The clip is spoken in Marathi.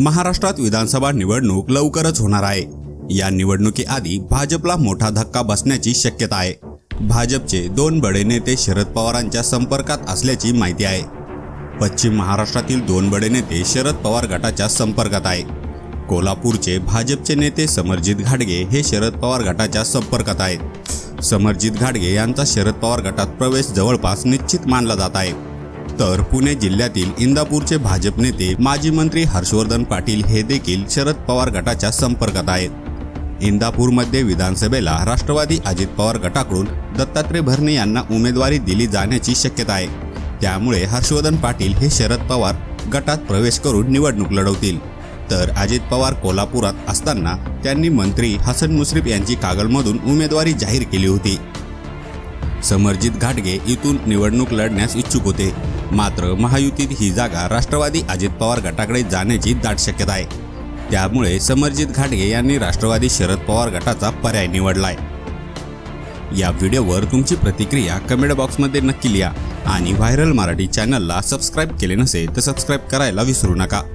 महाराष्ट्रात विधानसभा निवडणूक लवकरच होणार आहे. या निवडणुकीआधी भाजपला मोठा धक्का बसण्याची शक्यता आहे. भाजपचे दोन बडे नेते शरद पवारांच्या संपर्कात असल्याची माहिती आहे. पश्चिम महाराष्ट्रातील दोन बडे नेते शरद पवार गटाच्या संपर्कात आहे कोल्हापूरचे भाजपचे नेते समरजित घाडगे हे शरद पवार गटाच्या संपर्कात आहेत. समरजित घाडगे यांचा शरद पवार गटात प्रवेश जवळपास निश्चित मानला जात आहे. तर पुणे जिल्ह्यातील इंदापूरचे भाजप नेते माजी मंत्री हर्षवर्धन पाटील हे देखील शरद पवार गटाच्या संपर्कात आहेत. इंदापूरमध्ये विधानसभेला राष्ट्रवादी अजित पवार गटाकडून दत्तात्रय भरणे यांना उमेदवारी दिली जाण्याची शक्यता आहे. त्यामुळे हर्षवर्धन पाटील हे शरद पवार गटात प्रवेश करून निवडणूक लढवतील. तर अजित पवार कोल्हापुरात असताना त्यांनी मंत्री हसन मुश्रीफ यांची कागलमधून उमेदवारी जाहीर केली होती. समरजित घाटगे इथून निवडणूक लढण्यास इच्छुक होते. मात्र महायुतीत ही जागा राष्ट्रवादी अजित पवार गटाकडे जाण्याची दाट शक्यता आहे. त्यामुळे समरजित घाटगे यांनी राष्ट्रवादी शरद पवार गटाचा पर्याय निवडलाय. या व्हिडिओवर तुमची प्रतिक्रिया कमेंट बॉक्समध्ये नक्की लिहा आणि व्हायरल मराठी चॅनलला सबस्क्राईब केले नसेल तर सबस्क्राईब करायला विसरू नका.